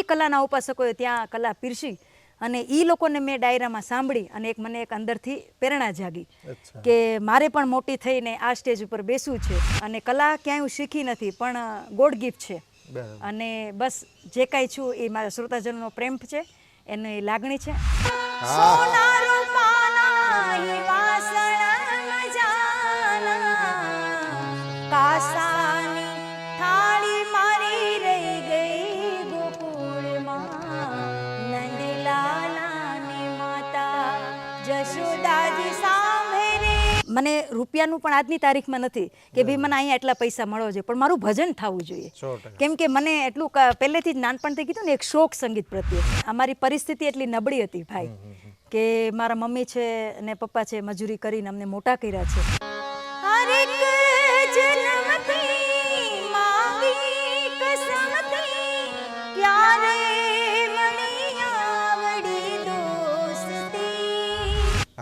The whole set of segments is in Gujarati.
એ કલાના ઉપાસકોએ ત્યાં કલા પીરસી અને એ લોકોને મેં ડાયરામાં સાંભળી અને એક મને એક અંદરથી પ્રેરણા જાગી કે મારે પણ મોટી થઈને આ સ્ટેજ ઉપર બેસવું છે અને કલા ક્યાંય હું શીખી નથી પણ ગોડ ગિફ્ટ છે. અને બસ જે કાંઈ છું એ મારા શ્રોતાજનનો પ્રેમ છે એની લાગણી છે. વાસણ મજાના, કાસાની મને રૂપિયાનું પણ આજની તારીખમાં નથી કે ભાઈ મને અહીંયા એટલા પૈસા મળવા જોઈએ પણ મારું ભજન થવું જોઈએ. કેમ કે મને એટલું પહેલેથી જ નાનપણથી કીધું ને એક શોખ સંગીત પ્રત્યે. અમારી પરિસ્થિતિ એટલી નબળી હતી ભાઈ કે મારા મમ્મી છે અને પપ્પા છે મજૂરી કરીને અમને મોટા કર્યા છે. હરેક જન્મથી ક્યારે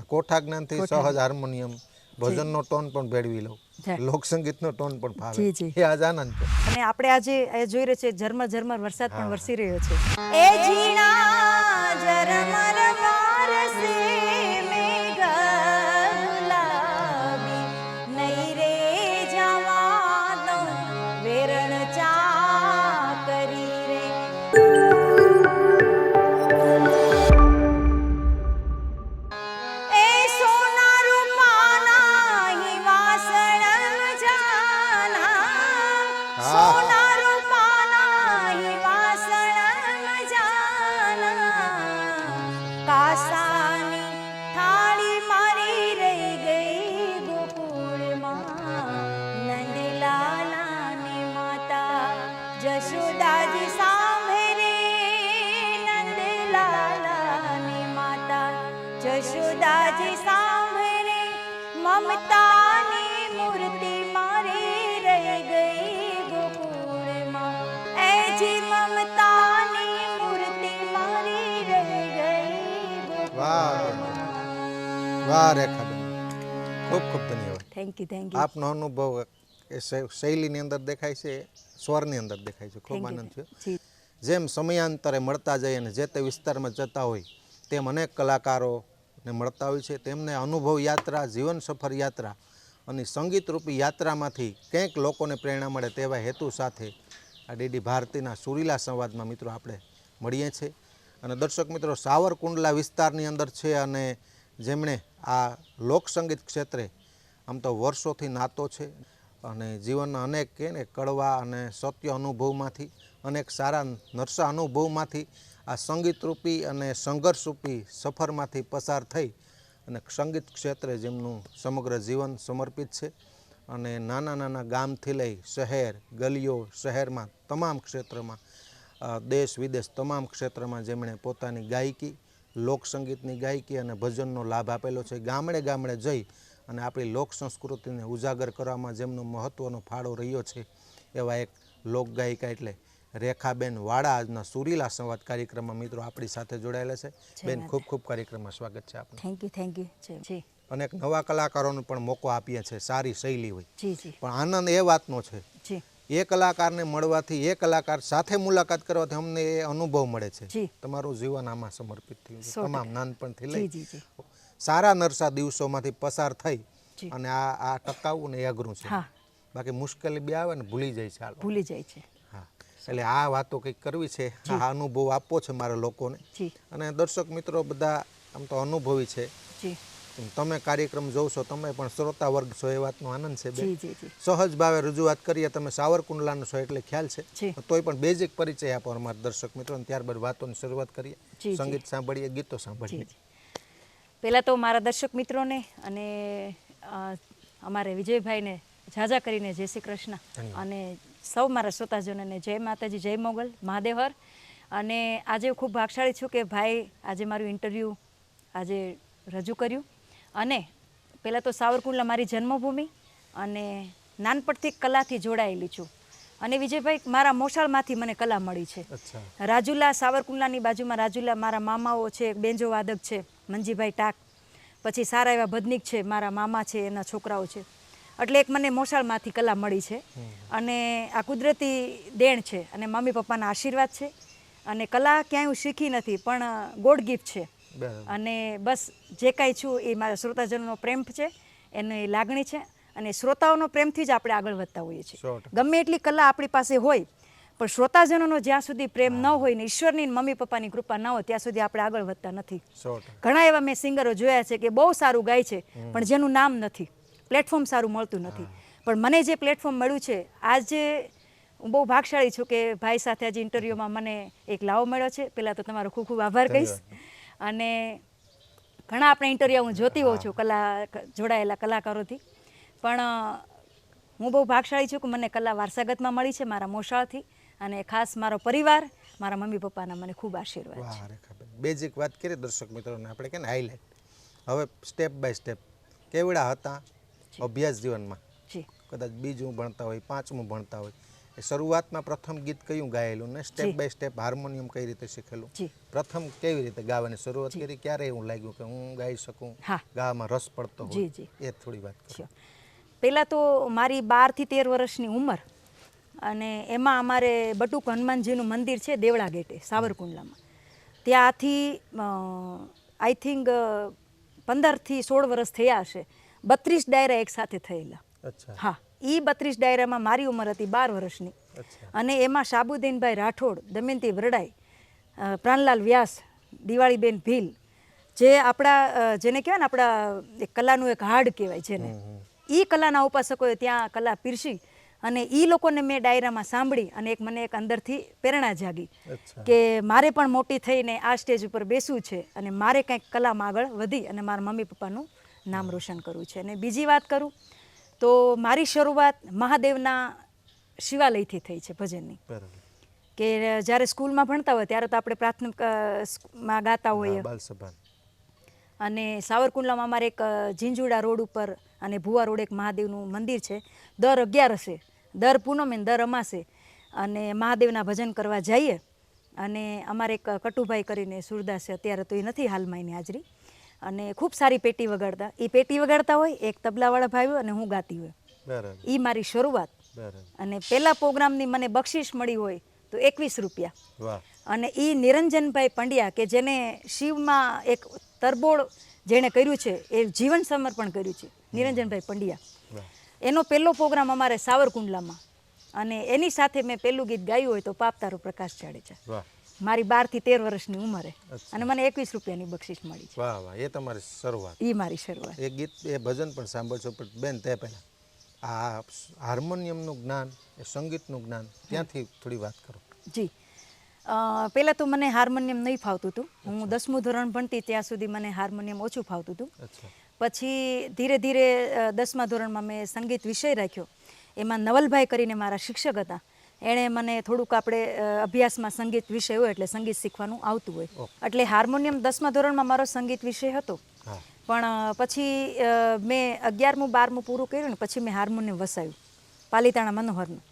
કોઠા જ્ઞાનથી સહજ હાર્મોનિયમ ભજનનો ટોન પણ ભેળવી લઉં. લોકસંગીતનો ટોન પણ ફાવે. એ આજ આનંદ છે. અને આપણે આજે એ જોઈ રહ્યા છે ઝરમર ઝરમર વરસાદ પણ વરસી રહ્યો છે. એ ઝીણા ઝરમર વારસે વાહ રેખાબેન ખૂબ ખૂબ ધન્યવાદ. થેન્ક યુ થેન્ક યુ આપનો અનુભવ એ શૈલીની અંદર દેખાય છે સ્વરની અંદર દેખાય છે. ખૂબ આનંદ છે જેમ સમયાંતરે મળતા જઈએ અને જે તે વિસ્તારમાં જતા હોય તેમ અનેક કલાકારોને મળતા હોય છે. તેમને અનુભવ યાત્રા જીવન સફર યાત્રા અને સંગીતરૂપી યાત્રામાંથી કંઈક લોકોને પ્રેરણા મળે તેવા હેતુ સાથે આ ડીડી ભારતીના સુરીલા સંવાદમાં મિત્રો આપણે મળીએ છીએ. અને દર્શક મિત્રો સાવરકુંડલા વિસ્તારની અંદર છે અને જેમણે આ લોકસંગીત ક્ષેત્રે આમ તો વર્ષોથી નાતો છે અને જીવનના અનેક કે કડવા અને સત્ય અનુભવમાંથી, અનેક સારા નરસા અનુભવમાંથી, આ સંગીતરૂપી અને સંઘર્ષરૂપી સફરમાંથી પસાર થઈ અને સંગીત ક્ષેત્રે જેમનું સમગ્ર જીવન સમર્પિત છે અને નાના નાના ગામથી લઈ શહેર, ગલીઓ, શહેરમાં, તમામ ક્ષેત્રમાં દેશ વિદેશ તમામ ક્ષેત્રમાં જેમણે પોતાની ગાયકી લોકસંગીતની ગાયકી અને ભજનનો લાભ આપેલો છે. ગામડે ગામડે જઈ અને આપણી લોક સંસ્કૃતિને ઉજાગર કરવામાં જેમનો મહત્ત્વનો ફાળો રહ્યો છે એવા એક લોકગાયિકા એટલે રેખાબેન વાડા આજના સુરીલા સંવાદ કાર્યક્રમમાં મિત્રો આપણી સાથે જોડાયેલા છે. બેન ખૂબ ખૂબ કાર્યક્રમમાં સ્વાગત છે આપનું. Thank you thank you ji. અનેક નવા કલાકારોને પણ મોકો આપીએ છીએ. સારી શૈલી હોય. પણ આનંદ એ વાતનો છે એ કલાકારને મળવાથી એ કલાકાર સાથે મુલાકાત કરવાથી અમને એ અનુભવ મળે છે. તમારું જીવન આમાં સમર્પિત થયું છે. તમામ નાનપણથી લઈ સારા નરસા દિવસોમાંથી પસાર થઈ અને આ આ ટકાવવું ને અઘરું છે. બાકી મુશ્કેલી બી આવે ને ભૂલી જાય છે ભૂલી જાય છે. હા. એટલે આ વાતો કંઈક કરવી છે. આ અનુભવ આપવો છે મારા લોકોને. અને દર્શક મિત્રો બધા આમ તો અનુભવી છે. તમે કાર્યક્રમ જોશો તમે પણ શ્રોતા વર્ગ છો એ વાતનો આનંદ છે સહજ ભાવે રજૂઆત કરીએ તમે સાવરકુંડલાનો છો એટલે ખ્યાલ છે. તોય પણ બેઝિક પરિચય આપો અમારા દર્શક મિત્રોને ત્યારબાદ વાતોની શરૂઆત કરીએ. સંગીત સાંભળીએ ગીતો સાંભળીએ. પહેલાં તો મારા દર્શક મિત્રોને અને અમારે વિજયભાઈને ઝાઝા કરીને જય શ્રી કૃષ્ણ. અને સૌ મારા શ્રોતાજનોને જય માતાજી જય મોગલ મહાદેવર અને આજે ખૂબ ભાગશાળી છું કે ભાઈ આજે મારું ઇન્ટરવ્યૂ આજે રજૂ કર્યું. અને પહેલાં તો સાવરકુંડલા મારી જન્મભૂમિ અને નાનપણથી કલાથી જોડાયેલી છું. અને વિજયભાઈ મારા મોસાળમાંથી મને કલા મળી છે. રાજુલા સાવરકુંડલાની બાજુમાં રાજુલા મારા મામાઓ છે બેન્જો વાદક છે મંજીભાઈ ટાક પછી સારા એવા ભદનિક છે મારા મામા છે એના છોકરાઓ છે. એટલે એક મને મોસાળમાંથી કલા મળી છે. અને આ કુદરતી દેણ છે અને મમ્મી પપ્પાના આશીર્વાદ છે. અને કલા ક્યાંય હું શીખી નથી પણ ગોડ ગિફ્ટ છે. અને બસ જે કાંઈ છું એ મારા શ્રોતાજનોનો પ્રેમ છે એની લાગણી છે અને શ્રોતાઓનો પ્રેમથી જ આપણે આગળ વધતા હોઈએ છીએ. ગમે એટલી કલા આપણી પાસે હોય પણ શ્રોતાજનોનો જ્યાં સુધી પ્રેમ ન હોય ને ઈશ્વરની મમ્મી પપ્પાની કૃપા ન હોય ત્યાં સુધી આપણે આગળ વધતા નથી. ઘણા એવા મેં સિંગરો જોયા છે કે બહુ સારું ગાય છે પણ જેનું નામ નથી. પ્લેટફોર્મ સારું મળતું નથી. પણ મને જે પ્લેટફોર્મ મળ્યું છે આજે હું બહુ ભાગશાળી છું કે ભાઈ સાથે આજે ઇન્ટરવ્યૂમાં મને એક લાવો મળ્યો છે. પહેલાં તો તમારો ખૂબ ખૂબ આભાર કહીશ. અને ઘણા આપણા ઇન્ટરવ્યુ હું જોતી હોઉં છું કલા જોડાયેલા કલાકારોથી. પણ હું બહુ ભાગશાળી છું કે મને કલા વારસાગતમાં મળી છે મારા મોસાળથી અને ખાસ મારો પરિવાર મારા મમ્મી પપ્પાના મને ખૂબ આશીર્વાદ છે. બેઝિક વાત કરીએ દર્શક મિત્રોને આપણે કે હાઇલાઇટ હવે સ્ટેપ બાય સ્ટેપ કેવડા હતા? અભ્યાસ જીવનમાં. જી. કદાચ બીજું ભણતા હોય પાંચમું ભણતા હોય. શરૂઆતમાં પ્રથમ ગીત કયું ગાયેલું ને સ્ટેપ બાય સ્ટેપ હાર્મોનિયમ કઈ રીતે શીખેલું? પ્રથમ કેવી રીતે ગાવાની શરૂઆત કરી? ક્યારે એવું લાગ્યું કે હું ગાઈ શકું. ગાવામાં રસ પડતો હોય. એ થોડી વાત કરો. પહેલાં તો મારી બારથી તેર વર્ષની ઉંમર અને એમાં અમારે બટુક હનુમાનજીનું મંદિર છે દેવળા ગેટે સાવરકુંડલામાં. ત્યાંથી આઈ થિંક પંદરથી સોળ વર્ષ થયા હશે. બત્રીસ ડાયરા એકસાથે થયેલા. અચ્છા. હા. એ બત્રીસ ડાયરામાં મારી ઉંમર હતી બાર વર્ષની. અને એમાં શાબુદ્દીનભાઈ રાઠોડ દમયંતી વરડાઈ પ્રાણલાલ વ્યાસ દિવાળીબેન ભીલ જે આપણા જેને કહેવાય ને આપણા એક કલાનું એક હાડ કહેવાય જેને. એ કલાના ઉપાસકોએ ત્યાં કલા પીરસી અને એ લોકોને મેં ડાયરામાં સાંભળી અને એક મને એક અંદરથી પ્રેરણા જાગી કે મારે પણ મોટી થઈને આ સ્ટેજ ઉપર બેસવું છે અને મારે કંઈક કલામાં આગળ વધી અને મારા મમ્મી પપ્પાનું નામ રોશન કરવું છે. અને બીજી વાત કરું તો મારી શરૂઆત મહાદેવના શિવાલયથી થઈ છે ભજનની. કે જ્યારે સ્કૂલમાં ભણતા હોય ત્યારે તો આપણે પ્રાથમિકમાં ગાતા હોઈએ. અને સાવરકુંડલામાં અમારે એક ઝીંઝુડા રોડ ઉપર અને ભુવા રોડ એક મહાદેવનું મંદિર છે. દર અગિયારસે દર પૂનમે દર અમાસે અને મહાદેવના ભજન કરવા જઈએ. અને અમારે એક કટુભાઈ કરીને સુરદાસે અત્યારે તો એ નથી હાલમાં એની હાજરી. અને ખૂબ સારી પેટી વગાડતા. એ પેટી વગાડતા હોય એક તબલાવાળા ભાઈઓ અને હું ગાતી હોય. એ મારી શરૂઆત. અને પહેલા પ્રોગ્રામની મને બક્ષિસ મળી હોય તો એકવીસ રૂપિયા. અને એ નિરંજનભાઈ પંડ્યા કે જેને શિવમાં એક તરબોળ જેણે કર્યું છે એ જીવન સમર્પણ કર્યું છે નિરંજનભાઈ પંડ્યા. એનો પહેલો પ્રોગ્રામ અમારે સાવરકુંડલામાં. અને એની સાથે મેં પહેલું ગીત ગાયું હોય તો પાપ તારો પ્રકાશ જાડેજા મારી બારથી તેર વર્ષની ઉંમરે. અને મને એકવીસ રૂપિયાની બક્ષિસ મળી છે. વાહ વાહ એ તમારી શરૂઆત. એ મારી શરૂઆત. એ ગીત એ ભજન પણ સાંભળશો પણ બેન તે પહેલાં. આ હાર્મોનિયમનું જ્ઞાન એ સંગીતનું જ્ઞાન ત્યાંથી થોડી વાત કરો. જી. પહેલાં તો મને હાર્મોનિયમ નહીં ફાવતું હતું. હું દસમું ધોરણ ભણતી ત્યાં સુધી મને હાર્મોનિયમ ઓછું ફાવતું હતું. પછી ધીરે ધીરે દસમા ધોરણમાં મેં સંગીત વિષય રાખ્યો. એમાં નવલભાઈ કરીને મારા શિક્ષક હતા. એણે મને થોડુંક આપણે અભ્યાસમાં સંગીત વિષય હોય એટલે સંગીત શીખવાનું આવતું હોય. એટલે હાર્મોનિયમ દસમા ધોરણમાં મારો સંગીત વિષય હતો. પણ પછી મેં અગિયારમું બારમું પૂરું કર્યું ને પછી મેં હાર્મોનિયમ વસાવ્યું પાલિતાણા મનોહરનું.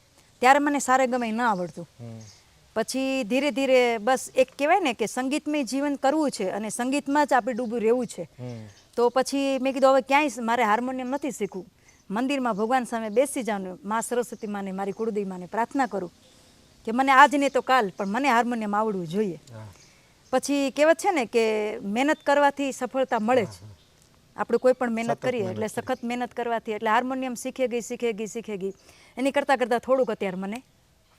ત્યારે મને સારે ગમે ન આવડતું. પછી ધીરે ધીરે બસ એક કહેવાય ને કે સંગીતમય જીવન કરવું છે અને સંગીતમાં જ આપણે ડૂબું રહેવું છે. તો પછી મેં કીધું હવે ક્યાંય મારે હાર્મોનિયમ નથી શીખવું. મંદિરમાં ભગવાન સામે બેસી જાઉં મા સરસ્વતી માને મારી કુળદેવી માને પ્રાર્થના કરું કે મને આજ નહીં તો કાલ પણ મને હાર્મોનિયમ આવડવું જોઈએ. પછી કહેવત છે ને કે મહેનત કરવાથી સફળતા મળે જ આપણે કોઈ પણ મહેનત કરીએ એટલે સખત મહેનત કરવાથી એટલે હાર્મોનિયમ શીખે ગઈ શીખે ગઈ શીખે ગઈ. એની કરતાં કરતાં થોડુંક અત્યારે મને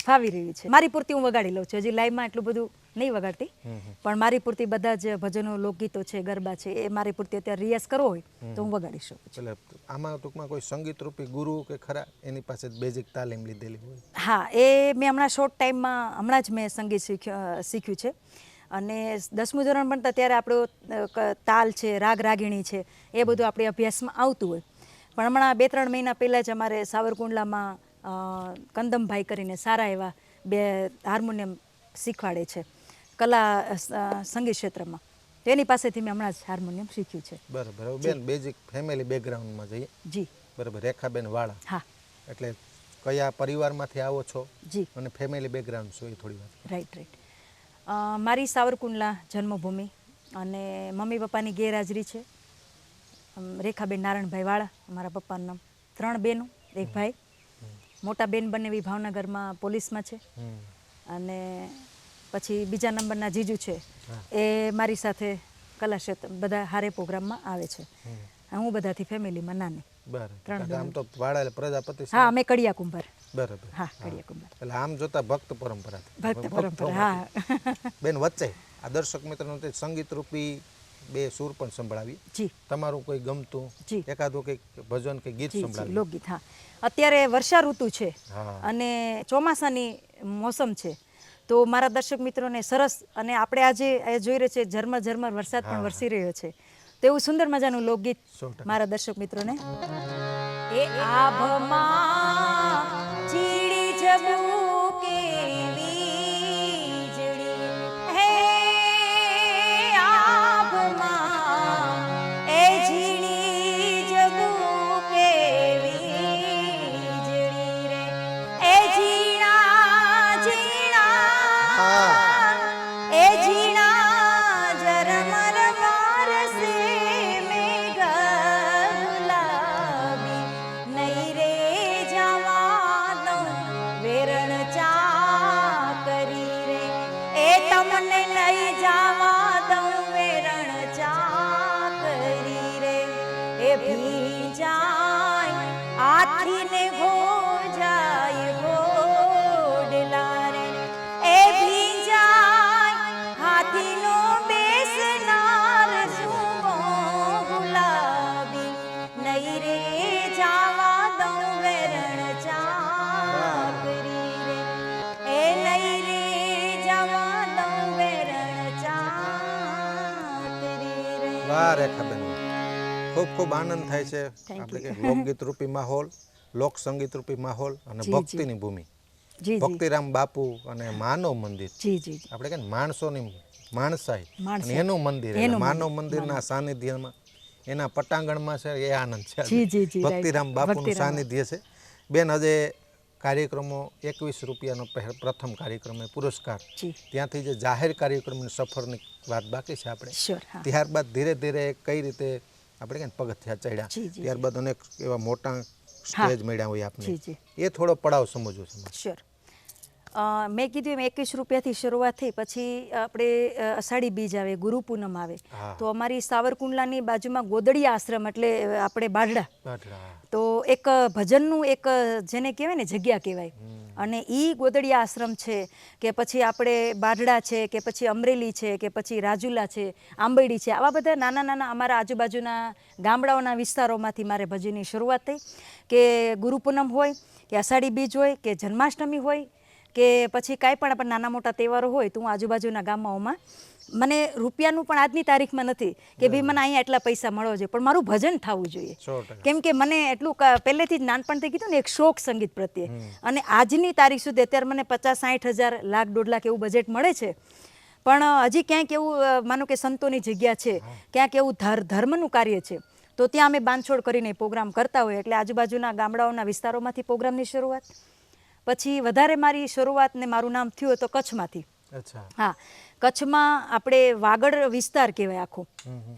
ફાવી રહી છે. મારી પૂરતી હું વગાડી લઉં છું. હજી લાઈવમાં એટલું બધું નહીં વગાડતી. પણ મારી પૂરતી બધા જ ભજનો લોકગીતો છે ગરબા છે એ મારી પૂરતી અત્યારે રિયાઝ કરવો હોય તો હું વગાડી શકું એટલે આમાં ટૂંકમાં કોઈ સંગીત રૂપી ગુરુ કે ખરા એની પાસે બેઝિક તાલીમ લીધેલી હોય? હા એ મેં હમણાં શોર્ટ ટાઈમમાં હમણાં જ મેં સંગીત શીખ્યું શીખ્યું છે. અને દસમું ધોરણ પણ ત્યારે આપણો તાલ છે રાગ રાગીણી છે એ બધું આપણે અભ્યાસમાં આવતું હોય. પણ હમણાં બે ત્રણ મહિના પહેલાં જ અમારે સાવરકુંડલામાં કંદમભાઈ કરીને સારા એવા બે હાર્મોનિયમ શીખવાડે છે કલા સંગીત ક્ષેત્રમાં. તો એની પાસેથી મેં હમણાં જ હાર્મોનિયમ શીખ્યું છે. બરાબર. બેન બેઝિક ફેમિલી બેકગ્રાઉન્ડમાં જઈએ. જી. બરાબર. રેખાબેન વાળા. હા. એટલે કયા પરિવારમાંથી આવો છો? જી. અને ફેમિલી બેકગ્રાઉન્ડ શું એ થોડી વાત રાઈટ રાઈટ મારી સાવરકુંડલા જન્મભૂમિ અને મમ્મી પપ્પાની ગેરહાજરી છે. રેખાબેન નારાયણભાઈ વાળા મારા પપ્પાનું નામ ત્રણ બેનો એક ભાઈ. મોટા બેન બંને ભાવનગરમાં પોલીસમાં છે. અને પછી બીજા નંબરના જીજુ છે. એ મારી સાથે કલા ક્ષેત્ર બધા હારે પ્રોગ્રામમાં આવે છે. હું બધાથી ફેમિલીમાં નાની. ત્રણ આમ તો વાળા પ્રજાપતિ હા અમે કડિયા કુંભાર બરાબર. હા કડિયા કુંભાર એટલે આમ જોતા ભક્ત પરંપરા ભક્ત પરંપરા હા. બેન વચ્ચે આ દર્શક મિત્રનો સંગીત રૂપી બે સુર પણ સંભળાવી. જી. તમારું કોઈ ગમતું. એકાદું કંઈક ભજન કે ગીત સંભળાવી. લોકગીત હા. અત્યારે વર્ષા ઋતુ છે અને ચોમાસાની મોસમ છે. તો મારા દર્શક મિત્રોને સરસ અને આપણે આજે એ જોઈ રહ્યા છે ઝરમર ઝરમર વરસાદ પણ વરસી રહ્યો છે. તો એવું સુંદર મજાનું લોકગીત મારા દર્શક મિત્રોને. એ આભમાં જાવા દઉં વેરણ ચાકરી રે. એ લઈ રે જવા દઉં વેરણ ચાકરી રે. વાહ રેખાબેન ખૂબ ખૂબ આનંદ થાય છે આપણે કે લોકગીત રૂપી માહોલ લોક સંગીત રૂપી માહોલ અને. ભક્તિની ભૂમિ. જી જી. ભક્તિરામ બાપુ અને માનવ મંદિર. જી જી જી. આપણે કે ને માણસોની માણસાઈ માણસાઈ. એનું મંદિર માનવ મંદિરના સાનિધ્યમાં એના પટાંગણમાં છે એ આનંદ છે. ભક્તિરામ બાપુનું સાનિધ્ય છે. બેન હજે કાર્યક્રમો એકવીસ રૂપિયાનો પ્રથમ કાર્યક્રમ એ પુરસ્કાર. ત્યાંથી જે જાહેર કાર્યક્રમની સફરની વાત બાકી છે આપણે. ત્યારબાદ ધીરે ધીરે કઈ રીતે આપણે કે પગથિયા ચડ્યા. ત્યારબાદ અનેક એવા મોટા સ્ટેજ મળ્યા હોય જી. એ થોડો પડાવ સમજવો છે મેં કીધું એમ એકવીસ રૂપિયાથી શરૂઆત થઈ પછી આપણે અષાઢી બીજ આવે ગુરુ પૂનમ આવે. તો અમારી સાવરકુંડલાની બાજુમાં ગોદડીયા આશ્રમ એટલે આપણે બારડા. તો એક ભજનનું એક જેને કહેવાય ને જગ્યા કહેવાય. અને એ ગોદડીયા આશ્રમ છે કે પછી આપણે બાઢડા છે કે પછી અમરેલી છે કે પછી રાજુલા છે આંબેડી છે આવા બધા નાના નાના અમારા આજુબાજુના ગામડાઓના વિસ્તારોમાંથી મારે ભજનની શરૂઆત થઈ કે ગુરુ પૂનમ હોય કે અષાઢી બીજ હોય કે જન્માષ્ટમી હોય કે પછી કાંઈ પણ આપણે નાના મોટા તહેવારો હોય તો હું આજુબાજુના ગામમાં મને રૂપિયાનું પણ આજની તારીખમાં નથી કે ભાઈ મને અહીંયા એટલા પૈસા મળવો જોઈએ પણ મારું ભજન થવું જોઈએ. કેમ કે મને એટલું પહેલેથી જ નાનપણથી કીધું ને એક શોખ સંગીત પ્રત્યે. અને આજની તારીખ સુધી અત્યારે મને પચાસ સાઠ હજાર લાખ દોઢ લાખ એવું બજેટ મળે છે. પણ હજી ક્યાંક એવું માનો કે સંતોની જગ્યા છે ક્યાંક એવું ધર ધર્મનું કાર્ય છે તો ત્યાં અમે બાંધછોડ કરીને પ્રોગ્રામ કરતા હોઈએ. એટલે આજુબાજુના ગામડાઓના વિસ્તારોમાંથી પ્રોગ્રામની શરૂઆત. પછી વધારે મારી શરૂઆત ને મારું નામ થયું તો કચ્છમાંથી. હા કચ્છમાં આપણે વાગડ વિસ્તાર કહેવાય આખો.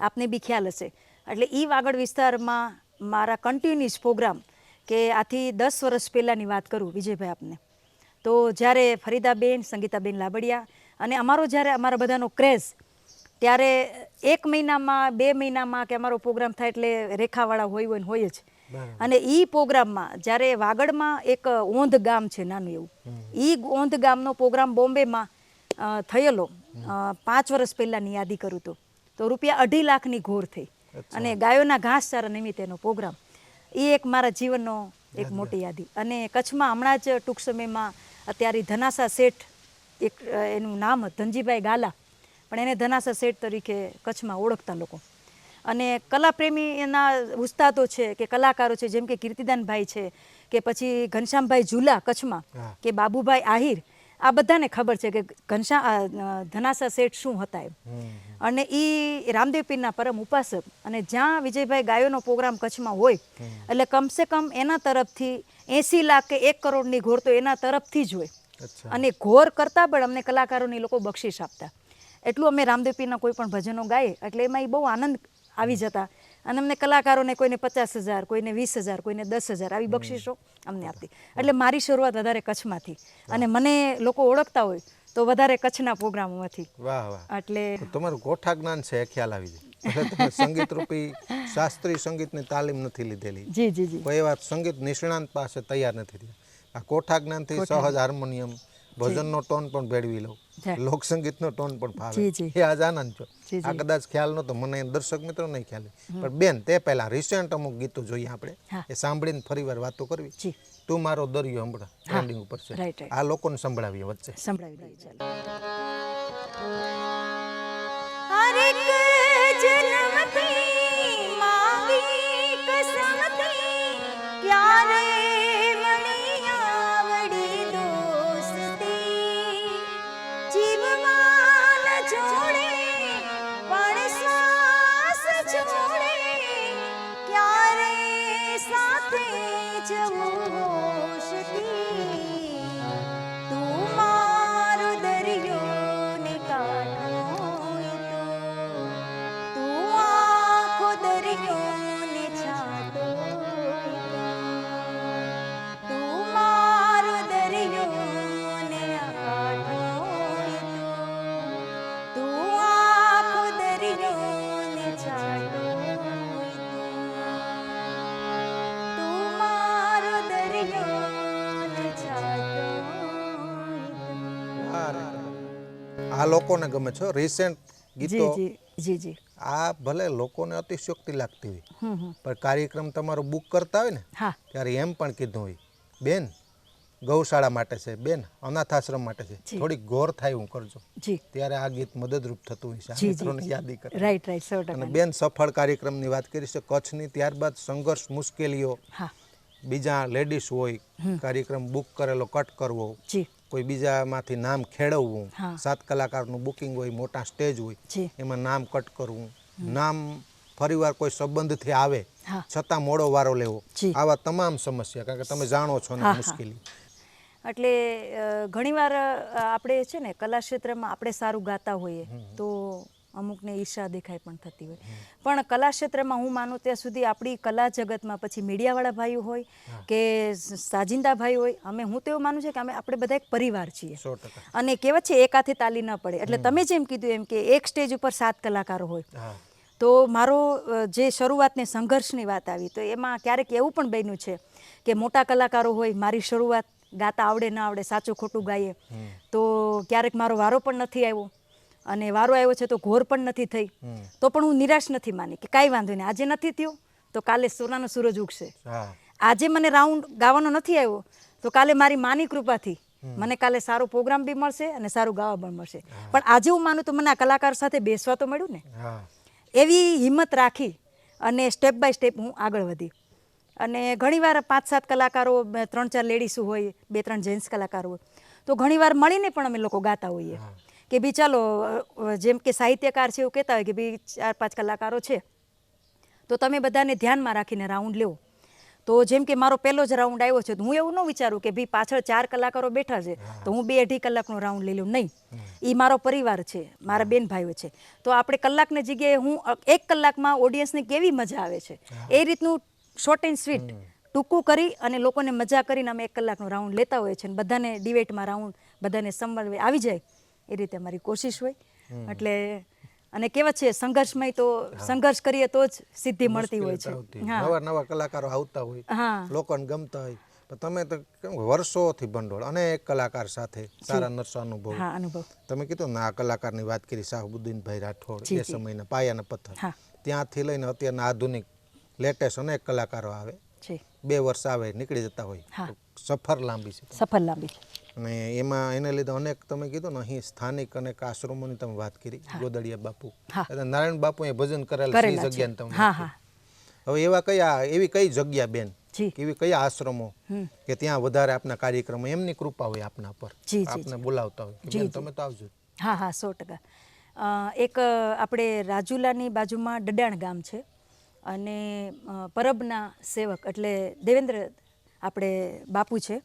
આપને બી ખ્યાલ હશે. એટલે એ વાગડ વિસ્તારમાં મારા કન્ટિન્યુઅસ પ્રોગ્રામ કે આથી દસ વર્ષ પહેલાંની વાત કરું વિજયભાઈ આપને. તો જ્યારે ફરીદાબેન સંગીતાબેન લાબડિયા અને અમારો જ્યારે અમારા બધાનો ક્રેઝ ત્યારે એક મહિનામાં બે મહિનામાં કે અમારો પ્રોગ્રામ થાય એટલે રેખાવાળા હોય હોય હોય જ. અને એ પ્રોગ્રામમાં જ્યારે વાગડમાં એક ઓંધ ગામ છે નાનું એવું એ ઓંધ ગામનો પ્રોગ્રામ બોમ્બેમાં થયેલો પાંચ વર્ષ પહેલાંની યાદી કરું તો. તો રૂપિયા અઢી લાખની ઘોર થઈ. અને ગાયોના ઘાસચારા નિમિત્તેનો પ્રોગ્રામ. એ એક મારા જીવનનો એક મોટી યાદી. અને કચ્છમાં હમણાં જ ટૂંક સમયમાં અત્યારે ધનાસા શેઠ એક એનું નામ ધનજીભાઈ ગાલા પણ એને ધનાસા શેઠ તરીકે કચ્છમાં ઓળખતા લોકો. અને કલાપ્રેમીના ઉસ્તાદો છે કે કલાકારો છે જેમ કે કીર્તિદાનભાઈ છે કે પછી ઘનશ્યામભાઈ ઝુલા કચ્છમાં કે બાબુભાઈ આહિર આ બધાને ખબર છે કે ઘનશ્યા ધનાસા શેઠ શું હતા એમ. અને એ રામદેવ પીરના પરમ ઉપાસક. અને જ્યાં વિજયભાઈ ગાયોનો પ્રોગ્રામ કચ્છમાં હોય એટલે કમસે કમ એના તરફથી એસી લાખ કે એક કરોડની ઘોર તો એના તરફથી જ હોય. અને ઘોર કરતાં પણ અમને કલાકારોને લોકો બક્ષિસ આપતા. એટલું અમે રામદેવ પીરના કોઈ પણ ભજનો ગાઈએ એટલે એમાં ઈ બહુ આનંદ આવી જતા. અને અમને કલાકારોને કોઈને પચાસ હજાર કોઈને વીસ હજાર કોઈને દસ હજાર આવી બક્ષિસો અમને આપતી એટલે મારી શરૂઆત વધારે કચ્છમાંથી. અને મને લોકો ઓળખતા હોય તો વધારે કચ્છના પ્રોગ્રામોમાંથી. વાહ વાહ. એટલે તમારું ગોઠા જ્ઞાન છે ખ્યાલ આવી જાય. સંગીત રૂપી શાસ્ત્રીય સંગીતની તાલીમ નથી લીધેલી. જી જી જી. કોઈ વાત સંગીત નિષ્ણાંત પાસે તૈયાર નથી થયા. આ કોઠા જ્ઞાનથી સહજ હાર્મોનિયમ ભજનનો ટોન પણ ભેળવી લઉં લોક સંગીત નો ટોન પણ ફાવે. એ આજ આનંદ છો. આ કદાચ ખ્યાલ નહોતો મને દર્શક મિત્રો નહીં ખ્યાલ. હોય. પણ બેન તે પહેલા રિસેન્ટ અમુક ગીતો જોઈએ આપણે. એ સાંભળીને ફરીવાર વાતો કરવી. તું મારો દરિયો હમણાં ટ્રેન્ડિંગ ઉપર છે. આ લોકોને સંભળાવીએ વચ્ચે. સંભળાવી દઈએ ચાલો. આ લોકોને ગમે છે રિસેન્ટ ગીતો જી જી જી. આ ભલે લોકોને અતિશયોક્તિ લાગતી હોય પણ કાર્યક્રમ તમારો બુક કરતા હોય ને ત્યારે એમ પણ કીધું હોય બેન ગૌશાળા માટે છે બેન અનાથ આશ્રમ માટે છે. થોડીક ગોર થાય હું કરજો. ત્યારે આ ગીત મદદરૂપ થતું હોય છે મિત્રોને યાદી કરે રાઈટ રાઈટ અને બેન સફળ કાર્યક્રમની વાત કરી છે કચ્છની ત્યારબાદ સંઘર્ષ મુશ્કેલીઓ બીજા લેડીઝ હોય કાર્યક્રમ બુક કરેલો કટ કરવો કોઈ બીજામાંથી નામ ખેડવવું સાત કલાકારનું બુકિંગ હોય મોટા સ્ટેજ હોય એમાં નામ કટ કરવું નામ ફરીવાર કોઈ સંબંધથી આવે છતાં મોડો વારો લેવો આવા તમામ સમસ્યા કારણ કે તમે જાણો છો ને. મુશ્કેલી. એટલે ઘણીવાર આપણે છે ને કલા ક્ષેત્રમાં આપણે સારું ગાતા હોઈએ તો અમુકને ઈર્ષા દેખાય પણ થતી હોય. પણ કલા ક્ષેત્રમાં હું માનું ત્યાં સુધી આપણી કલા જગતમાં પછી મીડિયાવાળા ભાઈઓ હોય કે સાજિંદા ભાઈ હોય અમે હું તો એવું માનું છે કે અમે આપણે બધા એક પરિવાર છીએ. અને કહેવત છે એક હાથે તાલી ન પડે. એટલે તમે જેમ કીધું એમ કે એક સ્ટેજ ઉપર સાત કલાકારો હોય. તો મારો જે શરૂઆતને સંઘર્ષની વાત આવી તો એમાં ક્યારેક એવું પણ બન્યું છે કે મોટા કલાકારો હોય મારી શરૂઆત ગાતા આવડે ના આવડે સાચું ખોટું ગાઈએ. તો ક્યારેક મારો વારો પણ નથી આવ્યો. અને વારો આવ્યો છે તો ઘોર પણ નથી થઈ. તો પણ હું નિરાશ નથી માની કે કાંઈ વાંધો નહીં. આજે નથી થયું તો કાલે સોનાનો સૂરજ ઉગશે. આજે મને રાઉન્ડ ગાવાનો નથી આવ્યો તો કાલે મારી માની કૃપાથી મને કાલે સારો પ્રોગ્રામ બી મળશે અને સારું ગાવા પણ મળશે. પણ આજે હું માનું તો મને આ કલાકાર સાથે બેસવા તો મળ્યું ને? એવી હિંમત રાખી અને સ્ટેપ બાય સ્ટેપ હું આગળ વધી. અને ઘણીવાર પાંચ સાત કલાકારો ત્રણ ચાર લેડીઝ હોય બે ત્રણ જેન્ટ્સ કલાકારો હોય તો ઘણીવાર મળીને પણ અમે લોકો ગાતા હોઈએ. કે ભાઈ ચાલો જેમ કે સાહિત્યકાર છે એવું કહેતા હોય કે ભાઈ ચાર પાંચ કલાકારો છે તો તમે બધાને ધ્યાનમાં રાખીને રાઉન્ડ લેવો. તો જેમ કે મારો પહેલો જ રાઉન્ડ આવ્યો છે તો હું એવું ન વિચારું કે ભાઈ પાછળ ચાર કલાકારો બેઠા છે તો હું બે અઢી કલાકનો રાઉન્ડ લઈ લઉં. નહીં. એ મારો પરિવાર છે મારા બેન ભાઈઓ છે. તો આપણે કલાકની જગ્યાએ હું એક કલાકમાં ઓડિયન્સને કેવી મજા આવે છે? એ રીતનું શોર્ટ એન્ડ સ્વીટ ટૂંકું કરી અને લોકોને મજા કરીને અમે એક કલાકનો રાઉન્ડ લેતા હોઈએ છીએ અને બધાને ડિબેટમાં રાઉન્ડ બધાને સમન્વય આવી જાય. એ રીતે અમારી કોશિશ હોય. એટલે અને કેવા છે સંઘર્ષમય તો સંઘર્ષ કરીએ તો જ સિદ્ધિ મળતી હોય છે. નવા નવા કલાકારો આવતા હોય લોકોને ગમતા હોય. તમે તો વર્ષોથી ભંડોળ અનેક કલાકાર સાથે સારા નરસો અનુભવ. તમે કીધું ને આ કલાકારની વાત કરી શાહબુદ્દીનભાઈ રાઠોડ એ સમયના પાયાના પથ્થર. ત્યાંથી લઈને અત્યારના આધુનિક લેટેસ્ટ અનેક કલાકારો આવે. બે વર્ષ આવે નીકળી જતા હોય. સફર લાંબી છે. સફર લાંબી અને એમાં એને લીધે અનેક તમે કીધું ને અહીં સ્થાનિક અનેક આશ્રમોની તમે વાત કરી ગોદડિયા બાપુ. નારાયણ બાપુ એ ભજન કરેલા છે. જગ્યાને તમે. હવે એવા કયા એવી કઈ જગ્યા બેન? એવી કયા આશ્રમો કે ત્યાં વધારે આપના કાર્યક્રમો એમની કૃપા હોય આપના પર? આપને બોલાવતા હોય. તમે તો આવજો. હા હા સો ટકા. એક આપણે રાજુલાની બાજુમાં ડડાણ ગામ છે અને પરબના સેવક એટલે દેવેન્દ્ર આપણે બાપુ છે.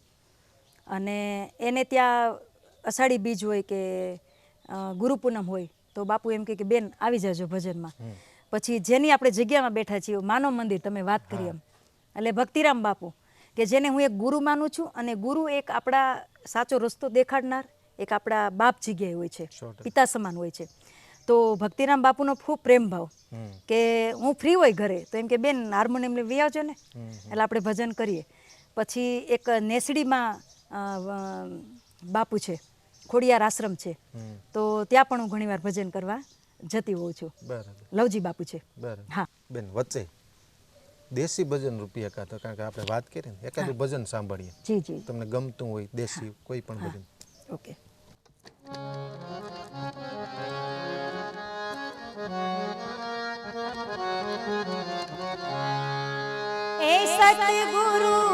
અને એને ત્યાં અષાઢી બીજ હોય કે ગુરુ પૂનમ હોય તો બાપુ એમ કે બેન આવી જાજો ભજનમાં. પછી જેની આપણે જગ્યામાં બેઠા છીએ માનવ મંદિર તમે વાત કરી એમ. એટલે ભક્તિરામ બાપુ કે જેને હું એક ગુરુ માનું છું અને ગુરુ એક આપણા સાચો રસ્તો દેખાડનાર એક આપણા બાપ જગ્યાએ હોય છે પિતા સમાન હોય છે. તો ભક્તિરામ બાપુનો ખૂબ પ્રેમ ભાવ કે હું ફ્રી હોય ઘરે તો એમ કે બેન હાર્મોનિયમ લઈ આવજો ને. એટલે આપણે ભજન કરીએ. પછી એક નેસડીમાં બાપુ છે ખોડિયાર આશ્રમ છે. તો ત્યાં પણ હું ઘણીવાર ભજન કરવા જતી હોઉં છું. બરાબર. લવજી બાપુ છે. બરાબર. હા. બેન વચ્ચે દેશી ભજન રૂપિયા કાતો કારણ કે આપણે વાત કરીએ ને એકાદું ભજન સાંભળીએ. જી જી. તમને ગમતું હોય દેશી કોઈ પણ ભજન. ઓકે. એ સતગુરુ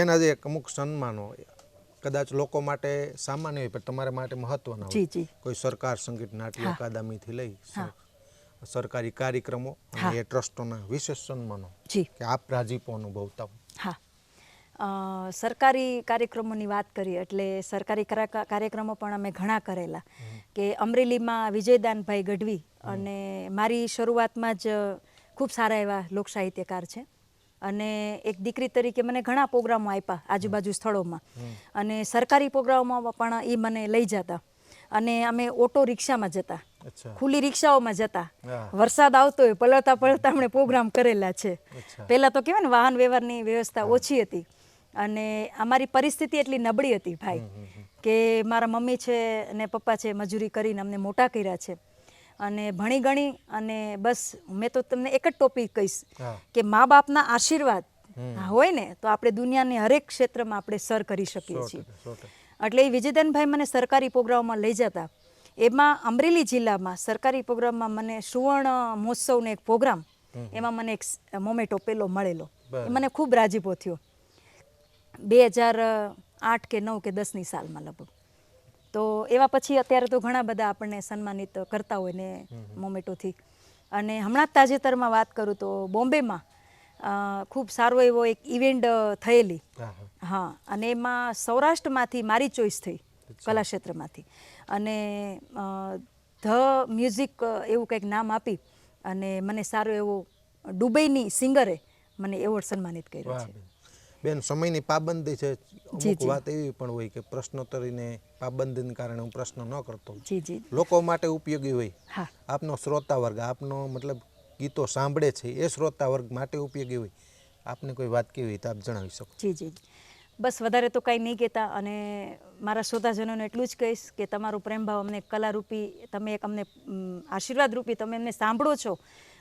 બેન જે આજે એક અમુક સન્માનો કદાચ લોકો માટે સામાન્ય હોય પણ તમારા માટે મહત્વના હોય. કોઈ સરકાર સંગીત નાટ્ય અકાદમીથી લઈ. સરકારી કાર્યક્રમો અને એ ટ્રસ્ટોના વિશેષ સન્માનો કે આપ રાજીપો અનુભવતા હો. સરકારી કાર્યક્રમોની વાત કરીએ એટલે સરકારી કરા- કાર્યક્રમો પણ અમે ઘણા કરેલા. કે અમરેલીમાં વિજયદાનભાઈ ગઢવી અને મારી શરૂઆતમાં જ ખૂબ સારા એવા લોકસાહિત્યકાર છે. અને એક દીકરી તરીકે મને ઘણા પ્રોગ્રામો આપ્યા આજુબાજુ સ્થળોમાં. અને સરકારી પ્રોગ્રામોમાં પણ એ મને લઈ જતા. અને અમે ઓટો રિક્ષામાં જતા. ખુલ્લી રિક્ષાઓમાં જતા. વરસાદ આવતો હોય પલળતા પલળતા અમને પ્રોગ્રામ કરેલા છે. પહેલાં તો કહેવાય ને વાહન વ્યવહારની વ્યવસ્થા ઓછી હતી. અને અમારી પરિસ્થિતિ એટલી નબળી હતી ભાઈ કે મારા મમ્મી છે અને પપ્પા છે મજૂરી કરીને અમને મોટા કર્યા છે. અને ભણી ગણી અને બસ મેં તો તમને એક જ ટોપિક કહીશ કે મા બાપના આશીર્વાદ હોય ને તો આપણે દુનિયાની હરેક ક્ષેત્રમાં આપણે સર કરી શકીએ છીએ. એટલે એ વિજયદાનભાઈ મને સરકારી પ્રોગ્રામમાં લઈ જતા. એમાં અમરેલી જિલ્લામાં સરકારી પ્રોગ્રામમાં મને સુવર્ણ મહોત્સવનો એક પ્રોગ્રામ એમાં મને એક મોમેટો પેલો મળેલો. એ મને ખૂબ રાજીપો થયો. બે હજાર આઠ કે નવ કે દસની સાલમાં લગભગ. તો એવા પછી અત્યારે તો ઘણા બધા આપણને સન્માનિત કરતા હોય ને મોમેટોથી. અને હમણાં જ તાજેતરમાં વાત કરું તો બોમ્બેમાં ખૂબ સારો એવો એક ઇવેન્ટ થયેલી. હા અને એમાં સૌરાષ્ટ્રમાંથી મારી ચોઈસ થઈ કલા ક્ષેત્રમાંથી અને ધ મ્યુઝિક એવું કંઈક નામ આપી અને મને સારો એવો દુબઈની સિંગરે મને એવોર્ડ સન્માનિત કર્યો છે. બેન. સમયની પાબંદી છે. અમુક વાત એવી પણ હોય કે પ્રશ્નોત્તરીને પાબંદીને કારણે હું પ્રશ્ન ન કરતો. લોકો માટે ઉપયોગી હોય. આપનો શ્રોતા વર્ગ આપનો મતલબ ગીતો સાંભળે છે એ શ્રોતા વર્ગ માટે ઉપયોગી હોય. આપને કોઈ વાત કેવી તો આપ જણાવી શકો. જી જી. બસ વધારે તો કાંઈ નહીં કહેતા અને મારા શ્રોતાજનોને એટલું જ કહીશ કે તમારો પ્રેમ ભાવ અમને કલારૂપી તમે એક અમને ઉમ, આશીર્વાદ રૂપી તમે એમને સાંભળો છો.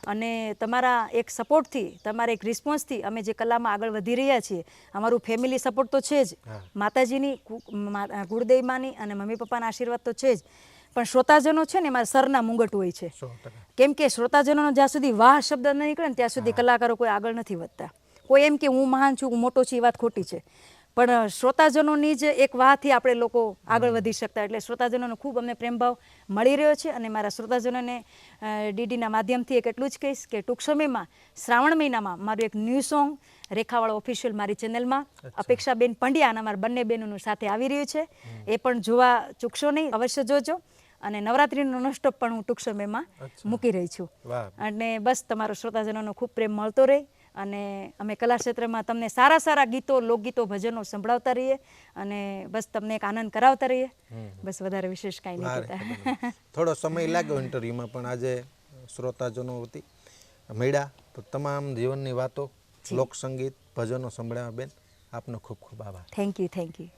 અને તમારા એક સપોર્ટથી તમારા એક રિસ્પોન્સથી અમે જે કલામાં આગળ વધી રહ્યા છીએ અમારું ફેમિલી સપોર્ટ તો છે જ. માતાજીની ગુરુદેવમાની અને મમ્મી પપ્પાના આશીર્વાદ તો છે જ. પણ શ્રોતાજનો છે ને મારા સરના મુંગટ હોય છે. કેમ કે શ્રોતાજનોનો જ્યાં સુધી વાહ શબ્દ ન નીકળે ને ત્યાં સુધી કલાકારો કોઈ આગળ નથી વધતા. કોઈ એમ કે હું મહાન છું હું મોટો છું એ વાત ખોટી છે. પણ શ્રોતાજનોની જ એક વાહથી આપણે લોકો આગળ વધી શકતા એટલે શ્રોતાજનોનો ખૂબ અમને પ્રેમભાવ મળી રહ્યો છે અને મારા શ્રોતાજનોને ડીડીના માધ્યમથી એક એટલું જ કહીશ કે ટૂંક સમયમાં શ્રાવણ મહિનામાં મારું એક ન્યૂ સોંગ રેખાવાળો ઓફિશિયલ મારી ચેનલમાં અપેક્ષાબેન પંડ્યા અને અમારા બંને બહેનોનું સાથે આવી રહ્યું છે. એ પણ જોવા ચૂકશો નહીં અવશ્ય જોજો. અને નવરાત્રિનો નોસ્ટોપ પણ હું ટૂંક સમયમાં મૂકી રહી છું. અને બસ તમારો શ્રોતાજનોનો ખૂબ પ્રેમ મળતો રહે. અને અમે કલા ક્ષેત્રમાં તમને સારા સારા ગીતો લોકગીતો ભજનો સંભળાવતા રહીએ અને બસ તમને એક આનંદ કરાવતા રહીએ. બસ વધારે વિશેષ કાંઈ નહીં. થોડો સમય લાગ્યો ઇન્ટરવ્યુમાં પણ આજે શ્રોતાજનો હતી મળ્યા. તો તમામ જીવનની વાતો. લોકસંગીત ભજનો સંભળાવ્યા બેન. આપનો ખૂબ ખૂબ આભાર. Thank you thank you